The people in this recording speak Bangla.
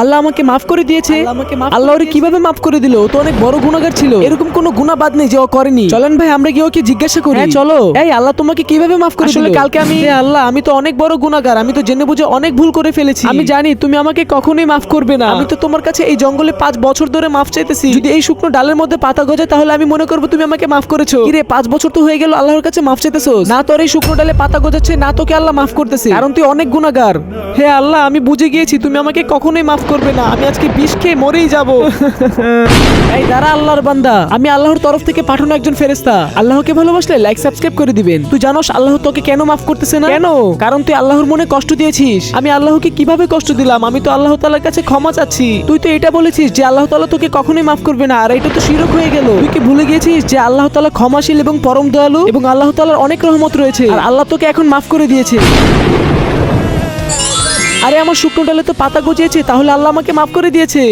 আল্লাহ আমাকে মাফ করে দিয়েছে। আল্লাহ ওরে কীভাবে মাফ করে দিল? তো অনেক বড় গুনাহগার ছিল। এরকম কোনো গুনাহ বাদ নেই যে ও করেনি। চলেন ভাই আমরা গিয়ে ওকে জিজ্ঞাসা করি। হ্যাঁ চলো। এই আল্লাহ তোমাকে কীভাবে মাফ করে আসলে কালকে আমি আল্লাহ আমি তো অনেক বড় গুনাহগার। আমি তো জেনে বুঝে অনেক ভুল করে ফেলেছি। আমি জানি তুমি আমাকে কখনোই মাফ করবে না। আমি তো তোমার কাছে এই জঙ্গলে পাঁচ বছর ধরে মাফ চাইতেছি। যদি এই শুকনো ডালের মধ্যে পাতা গজায় তাহলে আমি মনে করব তুমি আমাকে মাফ করেছ। কিরে পাঁচ বছর তো হয়ে গেল আল্লাহর কাছে মাফ চাইতেছো না তোর এই শুকনো ডালে পাতা গজাচ্ছে না তোকে আল্লাহ মাফ করতেছে। কারণ তুই অনেক গুনাহগার। হে আল্লাহ আমি বুঝে গিয়েছি তুমি আমাকে কখনোই মাফ করবে না আমি আজকে বিষ খেয়ে মরেই যাব। এই দাঁড়া আল্লাহর বান্দা আমি আল্লাহর তরফ থেকে পাঠানো একজন ফেরেস্তা আল্লাহকে ভালোবাসলে লাইক সাবস্ক্রাইব করে দিবেন। তুই জানোস আল্লাহ তোকে কেন মাফ করতেছে না? কেন? কারণ তুই আল্লাহর মনে কষ্ট দিয়েছিস। আমি আল্লাহকে কীভাবে কষ্ট দিলাম? আমি তো আল্লাহ তালার কাছে ক্ষমা চাচ্ছি। তুই তো এটা বলেছিস যে আল্লাহ তাআলা তোকে কখনোই মাফ করবে না আর এটা তো শিরক হয়ে গেল। তুই কি ভুলে গিয়েছিস যে আল্লাহ তাআলা ক্ষমাশীল এবং পরম দয়ালু? এবং আল্লাহ তালার অনেক রহমত রয়েছে। আর আল্লাহ তোকে এখন মাফ করে দিয়েছে। আরে আমার শুকনো ডালে তো পাতা গজিয়েছে তাহলে আল্লাহ আমাকে মাফ করে দিয়েছে।